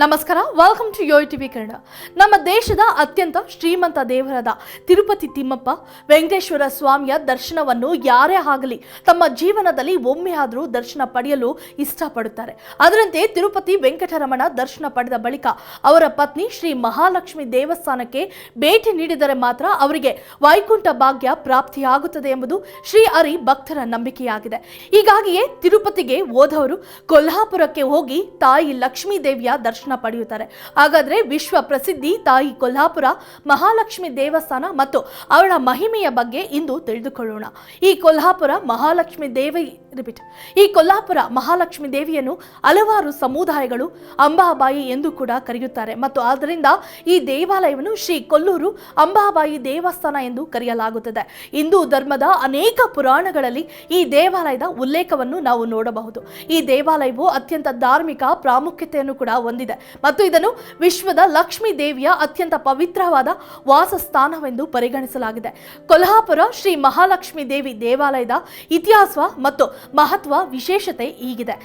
ನಮಸ್ಕಾರ welcome to Yo TV Kannada. ನಮ್ಮ ದೇಶದ ಅತ್ಯಂತ ಶ್ರೀಮಂತ ದೇವರಾದ ತಿರುಪತಿ ತಿಮ್ಮಪ್ಪ ವೆಂಕಟೇಶ್ವರ ಸ್ವಾಮಿಯ ದರ್ಶನವನ್ನು ಯಾರೇ ಆಗಲಿ ತಮ್ಮ ಜೀವನದಲ್ಲಿ ಒಮ್ಮೆ ಆದರೂ ದರ್ಶನ ಪಡೆಯಲು ಇಷ್ಟಪಡುತ್ತಾರೆ. ಅದರಂತೆ ತಿರುಪತಿ ವೆಂಕಟರಮಣ ದರ್ಶನ ಪಡೆದ ಬಳಿಕ ಅವರ ಪತ್ನಿ ಶ್ರೀ ಮಹಾಲಕ್ಷ್ಮಿ ದೇವಸ್ಥಾನಕ್ಕೆ ಭೇಟಿ ನೀಡಿದರೆ ಮಾತ್ರ ಅವರಿಗೆ ವೈಕುಂಠ ಭಾಗ್ಯ ಪ್ರಾಪ್ತಿಯಾಗುತ್ತದೆ ಎಂಬುದು ಶ್ರೀ ಹರಿ ಭಕ್ತರ ನಂಬಿಕೆಯಾಗಿದೆ. ಹೀಗಾಗಿಯೇ ತಿರುಪತಿಗೆ ಹೋದವರು ಕೊಲ್ಹಾಪುರಕ್ಕೆ ಹೋಗಿ ತಾಯಿ ಲಕ್ಷ್ಮೀ ದೇವಿಯ ದರ್ಶನ ಪಡೆಯುತ್ತಾರೆ. ಹಾಗಾದ್ರೆ ವಿಶ್ವ ಪ್ರಸಿದ್ಧಿ ತಾಯಿ ಕೊಲ್ಹಾಪುರ, ಮಹಾಲಕ್ಷ್ಮಿ ದೇವಸ್ಥಾನ ಮತ್ತು ಅವಳ ಮಹಿಮೆಯ ಬಗ್ಗೆ ಇಂದು ತಿಳಿದುಕೊಳ್ಳೋಣ. ಈ ಕೊಲ್ಹಾಪುರ ಮಹಾಲಕ್ಷ್ಮಿ ದೇವಿ ರಿಪೀಟ್ ಈ ಕೊಲ್ಹಾಪುರ ಮಹಾಲಕ್ಷ್ಮಿ ದೇವಿಯನ್ನು ಹಲವಾರು ಸಮುದಾಯಗಳು ಅಂಬಾಬಾಯಿ ಎಂದು ಕೂಡ ಕರೆಯುತ್ತಾರೆ. ಮತ್ತು ಆದ್ದರಿಂದ ಈ ದೇವಾಲಯವನ್ನು ಶ್ರೀ ಕೊಲ್ಲೂರು ಅಂಬಾಬಾಯಿ ದೇವಸ್ಥಾನ ಎಂದು ಕರೆಯಲಾಗುತ್ತದೆ. ಹಿಂದೂ ಧರ್ಮದ ಅನೇಕ ಪುರಾಣಗಳಲ್ಲಿ ಈ ದೇವಾಲಯದ ಉಲ್ಲೇಖವನ್ನು ನಾವು ನೋಡಬಹುದು. ಈ ದೇವಾಲಯವು ಅತ್ಯಂತ ಧಾರ್ಮಿಕ ಪ್ರಾಮುಖ್ಯತೆಯನ್ನು ಕೂಡ ಹೊಂದಿದೆ. ಮತ್ತು ಇದನ್ನು ವಿಶ್ವದ ಲಕ್ಷ್ಮೀ ದೇವಿಯ ಅತ್ಯಂತ ಪವಿತ್ರವಾದ ವಾಸಸ್ಥಾನವೆಂದು ಪರಿಗಣಿಸಲಾಗಿದೆ. ಕೊಲ್ಹಾಪುರ ಶ್ರೀ ಮಹಾಲಕ್ಷ್ಮಿ ದೇವಿ ದೇವಾಲಯದ ಇತಿಹಾಸ ಮತ್ತು ಮಹತ್ವ ವಿಶೇಷತೆ ಈಗಿದೆ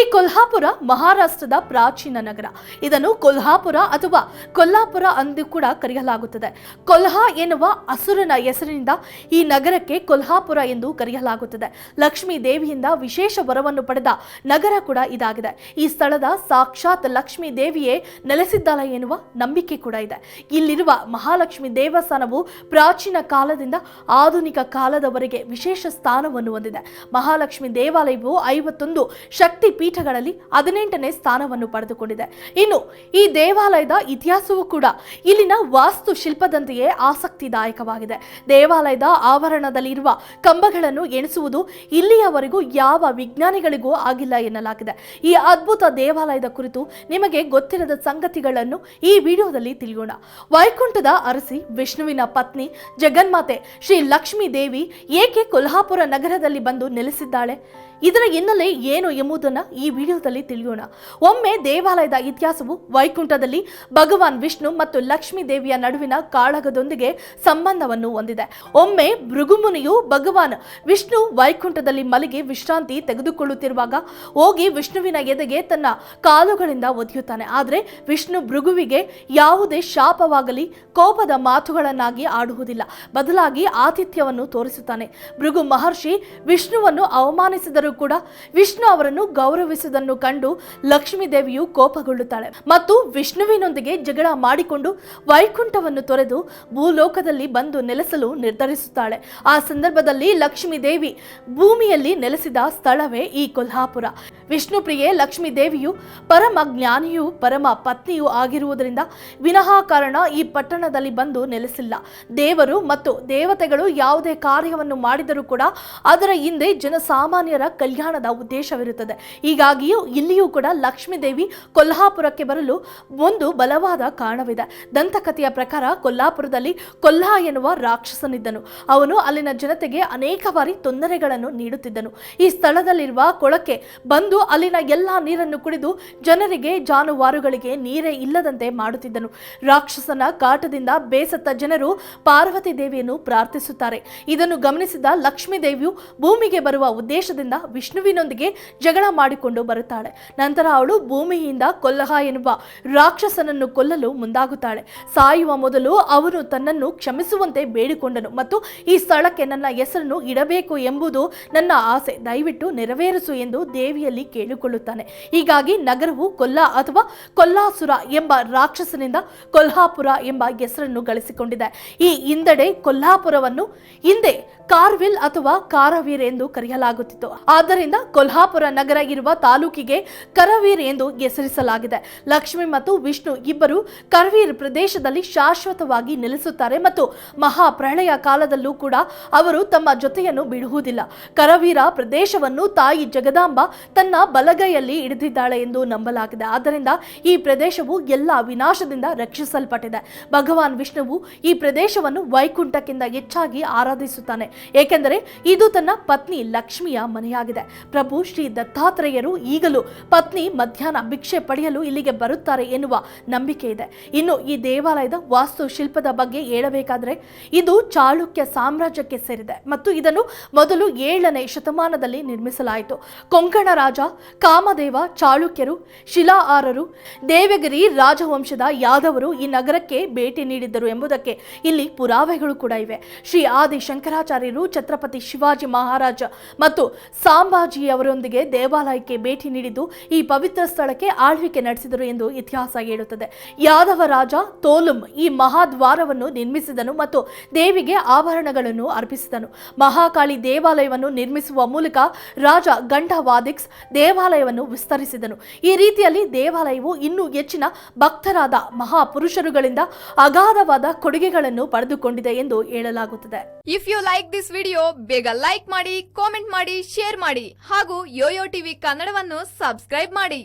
ಈ ಕೊಲ್ಹಾಪುರ ಮಹಾರಾಷ್ಟ್ರದ ಪ್ರಾಚೀನ ನಗರ. ಇದನ್ನು ಕೊಲ್ಹಾಪುರ ಅಥವಾ ಕೊಲ್ಲಾಪುರ ಎಂದು ಕೂಡ ಕರೆಯಲಾಗುತ್ತದೆ. ಕೊಲ್ಹಾ ಎನ್ನುವ ಹಸುರನ ಹೆಸರಿನಿಂದ ಈ ನಗರಕ್ಕೆ ಕೊಲ್ಹಾಪುರ ಎಂದು ಕರೆಯಲಾಗುತ್ತದೆ. ಲಕ್ಷ್ಮೀ ದೇವಿಯಿಂದ ವಿಶೇಷ ವರವನ್ನು ಪಡೆದ ನಗರ ಕೂಡ ಇದಾಗಿದೆ. ಈ ಸ್ಥಳದ ಸಾಕ್ಷಾತ್ ಲಕ್ಷ್ಮೀ ದೇವಿಯೇ, ನೆಲೆಸಿದ್ದಾಳೆ ಎನ್ನುವ ನಂಬಿಕೆ ಕೂಡ ಇದೆ. ಇಲ್ಲಿರುವ ಮಹಾಲಕ್ಷ್ಮಿ ದೇವಸ್ಥಾನವು ಪ್ರಾಚೀನ ಕಾಲದಿಂದ ಆಧುನಿಕ ಕಾಲದವರೆಗೆ ವಿಶೇಷ ಸ್ಥಾನವನ್ನು ಹೊಂದಿದೆ. ಮಹಾಲಕ್ಷ್ಮಿ ದೇವಾಲಯವು ಐವತ್ತೊಂದು ಶಕ್ತಿ ಪೀಠಗಳಲ್ಲಿ ಹದಿನೆಂಟನೇ ಸ್ಥಾನವನ್ನು ಪಡೆದುಕೊಂಡಿದೆ. ಇನ್ನು ಈ ದೇವಾಲಯದ ಇತಿಹಾಸವೂ ಕೂಡ ಇಲ್ಲಿನ ವಾಸ್ತು ಶಿಲ್ಪದಂತೆಯೇ ಆಸಕ್ತಿದಾಯಕವಾಗಿದೆ. ದೇವಾಲಯದ ಆವರಣದಲ್ಲಿರುವ ಕಂಬಗಳನ್ನು ಎಣಿಸುವುದು ಇಲ್ಲಿಯವರೆಗೂ ಯಾವ ವಿಜ್ಞಾನಿಗಳಿಗೂ ಆಗಿಲ್ಲ ಎನ್ನಲಾಗಿದೆ. ಈ ಅದ್ಭುತ ದೇವಾಲಯದ ಕುರಿತು ನಿಮಗೆ ಗೊತ್ತಿರದ ಸಂಗತಿಗಳನ್ನು ಈ ವಿಡಿಯೋದಲ್ಲಿ ತಿಳಿಯೋಣ. ವೈಕುಂಠದ ಅರಸಿ, ವಿಷ್ಣುವಿನ ಪತ್ನಿ, ಜಗನ್ಮಾತೆ, ಶ್ರೀ ಲಕ್ಷ್ಮೀ ದೇವಿ ಏಕೆ ಕೊಲ್ಹಾಪುರ ನಗರದಲ್ಲಿ ಬಂದು ನೆಲೆಸಿದ್ದಾಳೆ? ಇದರ ಹಿನ್ನೆಲೆ ಏನು ಎಂಬುದನ್ನ ಈ ವಿಡಿಯೋದಲ್ಲಿ ತಿಳಿಯೋಣ. ಒಮ್ಮೆ ದೇವಾಲಯದ ಇತಿಹಾಸವು ವೈಕುಂಠದಲ್ಲಿ ಭಗವಾನ್ ವಿಷ್ಣು ಮತ್ತು ಲಕ್ಷ್ಮೀ ದೇವಿಯ ನಡುವಿನ ಕಾಳಗದೊಂದಿಗೆ ಸಂಬಂಧವನ್ನು ಹೊಂದಿದೆ. ಒಮ್ಮೆ ಭೃಗುಮುನಿಯು ಭಗವಾನ್ ವಿಷ್ಣು ವೈಕುಂಠದಲ್ಲಿ ಮಲಗಿ ವಿಶ್ರಾಂತಿ ತೆಗೆದುಕೊಳ್ಳುತ್ತಿರುವಾಗ ಹೋಗಿ ವಿಷ್ಣುವಿನ ಎದೆಗೆ ತನ್ನ ಕಾಲುಗಳಿಂದ ಒದೆಯುತ್ತಾನೆ. ಆದರೆ ವಿಷ್ಣು ಭೃಗುವಿಗೆ ಯಾವುದೇ ಶಾಪವಾಗಲಿ, ಕೋಪದ ಮಾತುಗಳನ್ನಾಗಿ ಆಡುವುದಿಲ್ಲ. ಬದಲಾಗಿ ಆತಿಥ್ಯವನ್ನು ತೋರಿಸುತ್ತಾನೆ. ಭೃಗು ಮಹರ್ಷಿ ವಿಷ್ಣುವನ್ನು ಅವಮಾನಿಸಿದರೂ ಕೂಡ ವಿಷ್ಣು ಅವರನ್ನು ಗೌರವಿಸುವುದನ್ನು ಕಂಡು ಲಕ್ಷ್ಮೀ ದೇವಿಯು ಕೋಪಗೊಳ್ಳುತ್ತಾಳೆ. ಮತ್ತು ವಿಷ್ಣುವಿನೊಂದಿಗೆ ಜಗಳ ಮಾಡಿಕೊಂಡು ವೈಕುಂಠವನ್ನು ತೊರೆದು ಭೂಲೋಕದಲ್ಲಿ ಬಂದು ನೆಲೆಸಲು ನಿರ್ಧರಿಸುತ್ತಾಳೆ. ಆ ಸಂದರ್ಭದಲ್ಲಿ ಲಕ್ಷ್ಮೀ ದೇವಿ ಭೂಮಿಯಲ್ಲಿ ನೆಲೆಸಿದ ಸ್ಥಳವೇ ಈ ಕೊಲ್ಹಾಪುರ. ವಿಷ್ಣು ಪ್ರಿಯೆ ಲಕ್ಷ್ಮೀ ದೇವಿಯು ಪರಮ ಜ್ಞಾನಿಯೂ, ಪರಮ ಪತ್ನಿಯೂ ಆಗಿರುವುದರಿಂದ ವಿನಃ ಕಾರಣ ಈ ಪಟ್ಟಣದಲ್ಲಿ ಬಂದು ನೆಲೆಸಿಲ್ಲ. ದೇವರು ಮತ್ತು ದೇವತೆಗಳು ಯಾವುದೇ ಕಾರ್ಯವನ್ನು ಮಾಡಿದರೂ ಕೂಡ ಅದರ ಹಿಂದೆ ಜನಸಾಮಾನ್ಯರ ಕಲ್ಯಾಣದ ಉದ್ದೇಶವಿರುತ್ತದೆ. ಹೀಗಾಗಿಯೂ ಇಲ್ಲಿಯೂ ಕೂಡ ಲಕ್ಷ್ಮೀದೇವಿ ಕೊಲ್ಹಾಪುರಕ್ಕೆ ಬರಲು ಒಂದು ಬಲವಾದ ಕಾರಣವಿದೆ. ದಂತಕಥೆಯ ಪ್ರಕಾರ ಕೊಲ್ಹಾಪುರದಲ್ಲಿ ಕೊಲ್ಹಾ ಎನ್ನುವ ರಾಕ್ಷಸನಿದ್ದನು. ಅವನು ಅಲ್ಲಿನ ಜನತೆಗೆ ಅನೇಕ ಬಾರಿ ತೊಂದರೆಗಳನ್ನು ನೀಡುತ್ತಿದ್ದನು. ಈ ಸ್ಥಳದಲ್ಲಿರುವ ಕೊಳಕ್ಕೆ ಬಂದು ಅಲ್ಲಿನ ಎಲ್ಲಾ ನೀರನ್ನು ಕುಡಿದು ಜನರಿಗೆ ಜಾನುವಾರುಗಳಿಗೆ ನೀರೇ ಇಲ್ಲದಂತೆ ಮಾಡುತ್ತಿದ್ದನು. ರಾಕ್ಷಸನ ಕಾಟದಿಂದ ಬೇಸತ್ತ ಜನರು ಪಾರ್ವತಿ ದೇವಿಯನ್ನು ಪ್ರಾರ್ಥಿಸುತ್ತಾರೆ. ಇದನ್ನು ಗಮನಿಸಿದ ಲಕ್ಷ್ಮೀ ದೇವಿಯು ಭೂಮಿಗೆ ಬರುವ ಉದ್ದೇಶದಿಂದ ವಿಷ್ಣುವಿನೊಂದಿಗೆ ಜಗಳ ಮಾಡಿಕೊಂಡು ಬರುತ್ತಾಳೆ. ನಂತರ ಅವಳು ಭೂಮಿಯಿಂದ ಕೊಲ್ಲಹ ಎನ್ನುವ ರಾಕ್ಷಸನನ್ನು ಕೊಲ್ಲಲು ಮುಂದಾಗುತ್ತಾಳೆ. ಸಾಯುವ ಮೊದಲು ಅವನು ತನ್ನನ್ನು ಕ್ಷಮಿಸುವಂತೆ ಬೇಡಿಕೊಂಡನು ಮತ್ತು ಈ ಸ್ಥಳಕ್ಕೆ ನನ್ನ ಹೆಸರನ್ನು ಇಡಬೇಕು ಎಂಬುದು ನನ್ನ ಆಸೆ. ದಯವಿಟ್ಟು ನೆರವೇರಿಸು ಎಂದು ದೇವಿಯಲ್ಲಿ ಕೇಳಿಕೊಳ್ಳುತ್ತಾನೆ. ಹೀಗಾಗಿ ನಗರವು ಕೊಲ್ಲ ಅಥವಾ ಕೊಲ್ಲಾಸುರ ಎಂಬ ರಾಕ್ಷಸನಿಂದ ಕೊಲ್ಹಾಪುರ ಎಂಬ ಹೆಸರನ್ನು ಗಳಿಸಿಕೊಂಡಿದೆ. ಈ ಹಿಂದಡೆ ಕೊಲ್ಹಾಪುರವನ್ನು ಹಿಂದೆ ಕಾರ್ವಿಲ್ ಅಥವಾ ಕಾರವೀರ್ ಎಂದು ಕರೆಯಲಾಗುತ್ತಿತ್ತು. ಆದ್ದರಿಂದ ಕೊಲ್ಹಾಪುರ ನಗರ ಇರುವ ತಾಲೂಕಿಗೆ ಕರವೀರ್ ಎಂದು ಹೆಸರಿಸಲಾಗಿದೆ. ಲಕ್ಷ್ಮಿ ಮತ್ತು ವಿಷ್ಣು ಇಬ್ಬರು ಕರವೀರ್ ಪ್ರದೇಶದಲ್ಲಿ ಶಾಶ್ವತವಾಗಿ ನೆಲೆಸುತ್ತಾರೆ ಮತ್ತು ಮಹಾಪ್ರಳಯ ಕಾಲದಲ್ಲೂ ಕೂಡ ಅವರು ತಮ್ಮ ಜೊತೆಯನ್ನು ಬಿಡುವುದಿಲ್ಲ. ಕರವೀರ ಪ್ರದೇಶವನ್ನು ತಾಯಿ ಜಗದಾಂಬ ತನ್ನ ಬಲಗೈಯಲ್ಲಿ ಹಿಡಿದಿದ್ದಾಳೆ ಎಂದು ನಂಬಲಾಗಿದೆ. ಆದ್ದರಿಂದ ಈ ಪ್ರದೇಶವು ಎಲ್ಲ ವಿನಾಶದಿಂದ ರಕ್ಷಿಸಲ್ಪಟ್ಟಿದೆ. ಭಗವಾನ್ ವಿಷ್ಣುವು ಈ ಪ್ರದೇಶವನ್ನು ವೈಕುಂಠಕ್ಕಿಂತ ಹೆಚ್ಚಾಗಿ ಆರಾಧಿಸುತ್ತಾನೆ. ಏಕೆಂದರೆ ಇದು ತನ್ನ ಪತ್ನಿ ಲಕ್ಷ್ಮಿಯ ಮನೆಯಾಗಿದೆ. ಪ್ರಭು ಶ್ರೀ ದತ್ತಾತ್ರೇಯರು ಈಗಲೂ ಪತ್ನಿ ಮಧ್ಯಾಹ್ನ ಭಿಕ್ಷೆ ಪಡೆಯಲು ಇಲ್ಲಿಗೆ ಬರುತ್ತಾರೆ ಎನ್ನುವ ನಂಬಿಕೆ ಇದೆ. ಇನ್ನು ಈ ದೇವಾಲಯದ ವಾಸ್ತುಶಿಲ್ಪದ ಬಗ್ಗೆ ಹೇಳಬೇಕಾದ್ರೆ ಇದು ಚಾಳುಕ್ಯ ಸಾಮ್ರಾಜ್ಯಕ್ಕೆ ಸೇರಿದೆ ಮತ್ತು ಇದನ್ನು ಮೊದಲು ಏಳನೇ ಶತಮಾನದಲ್ಲಿ ನಿರ್ಮಿಸಲಾಯಿತು. ಕೊಂಕಣ ರಾಜ ಕಾಮದೇವ, ಚಾಳುಕ್ಯರು ಶಿಲಾಆರರು ದೇವಗಿರಿ ರಾಜವಂಶದ ಯಾದವರು ಈ ನಗರಕ್ಕೆ ಭೇಟಿ ನೀಡಿದ್ದರು ಎಂಬುದಕ್ಕೆ ಇಲ್ಲಿ ಪುರಾವೆಗಳು ಕೂಡ ಇವೆ. ಶ್ರೀ ಆದಿ ಶಂಕರಾಚಾರ್ಯರು ಛತ್ರಪತಿ ಶಿವಾಜಿ ಮಹಾರಾಜ ಮತ್ತು ಸಾಂಬಾಜಿಯವರೊಂದಿಗೆ ದೇವಾಲಯಕ್ಕೆ ಭೇಟಿ ನೀಡಿದ್ದು ಈ ಪವಿತ್ರ ಸ್ಥಳಕ್ಕೆ ಆಳ್ವಿಕೆ ನಡೆಸಿದರು ಎಂದು ಇತಿಹಾಸ ಹೇಳುತ್ತದೆ. ಯಾದವ ರಾಜ ತೋಲುಂ ಈ ಮಹಾದ್ವಾರವನ್ನು ನಿರ್ಮಿಸಿದನು ಮತ್ತು ದೇವಿಗೆ ಆಭರಣಗಳನ್ನು ಅರ್ಪಿಸಿದನು. ಮಹಾಕಾಳಿ ದೇವಾಲಯವನ್ನು ನಿರ್ಮಿಸುವ ಮೂಲಕ ರಾಜ ಗಂಡವಾದಿಕ್ಸ್ ದೇವಾಲಯವನ್ನು ವಿಸ್ತರಿಸಿದನು. ಈ ರೀತಿಯಲ್ಲಿ ದೇವಾಲಯವು ಇನ್ನೂ ಹೆಚ್ಚಿನ ಭಕ್ತರಾದ ಮಹಾಪುರುಷರುಗಳಿಂದ ಅಗಾಧವಾದ ಕೊಡುಗೆಗಳನ್ನು ಪಡೆದುಕೊಂಡಿದೆ ಎಂದು ಹೇಳಲಾಗುತ್ತದೆ. If you like this video ಬೇಗ ಲೈಕ್ ಮಾಡಿ ಕಾಮೆಂಟ್ ಮಾಡಿ ಶೇರ್ ಮಾಡಿ ಹಾಗೂ ಯೋಯೋ ಟಿವಿ ಕನ್ನಡವನ್ನು ಸಬ್ಸ್ಕ್ರೈಬ್ ಮಾಡಿ.